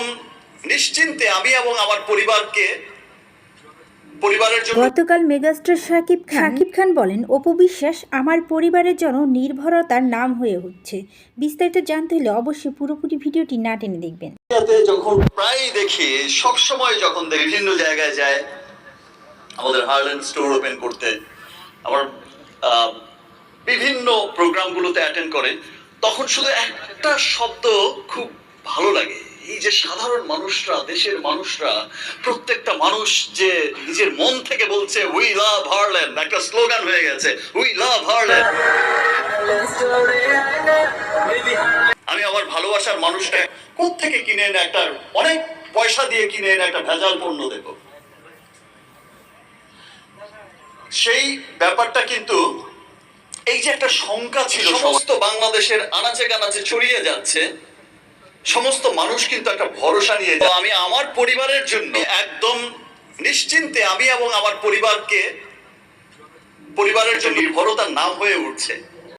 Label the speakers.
Speaker 1: একদম নিশ্চিন্তে আমি এবং আমার পরিবারকে
Speaker 2: গতকাল মেগাস্টার শাকিব খান শাকিব খান বলেন অপু বিশ্বাস আমার পরিবারের জন্য নির্ভরতার নাম হয়ে উঠছে। বিস্তারিত জানতে হলে অবশ্যই পুরোপুরি ভিডিওটি না টেনে দেখবেন।
Speaker 1: যখন প্রায় দেখি সব সময় যখন দেখি বিভিন্ন জায়গায় যায় আমাদের হার্ল্যান্ড স্টোর ওপেন করতে আমার আহ, বিভিন্ন প্রোগ্রামগুলোতে অ্যাটেন্ড করে তখন শুধু একটা শব্দ খুব ভালো লাগে। এই যে সাধারণ মানুষরা দেশের মানুষরা প্রত্যেকটা মানুষ যে নিজের মন থেকে বলছে উই লাভ হার্ল্যান্ড একটা স্লোগান হয়ে গেছে উই লাভ হার্ল্যান্ড আমি আমার ভালোবাসার মানুষটা থেকে কিনে এনে একটা অনেক পয়সা দিয়ে কিনে এনে একটা ভেজাল পণ্য দেব? সেই ব্যাপারটা কিন্তু এই যে একটা শঙ্কা ছিল সমস্ত বাংলাদেশের আনাচে কানাচে ছড়িয়ে যাচ্ছে সমস্ত মানুষ কিন্তু একটা ভরসা নিয়ে যায়। আমি আমার পরিবারের জন্য একদম নিশ্চিন্তে আমি এবং আমার পরিবারকে, পরিবারের জন্য নির্ভরতার নাম হয়ে উঠছে।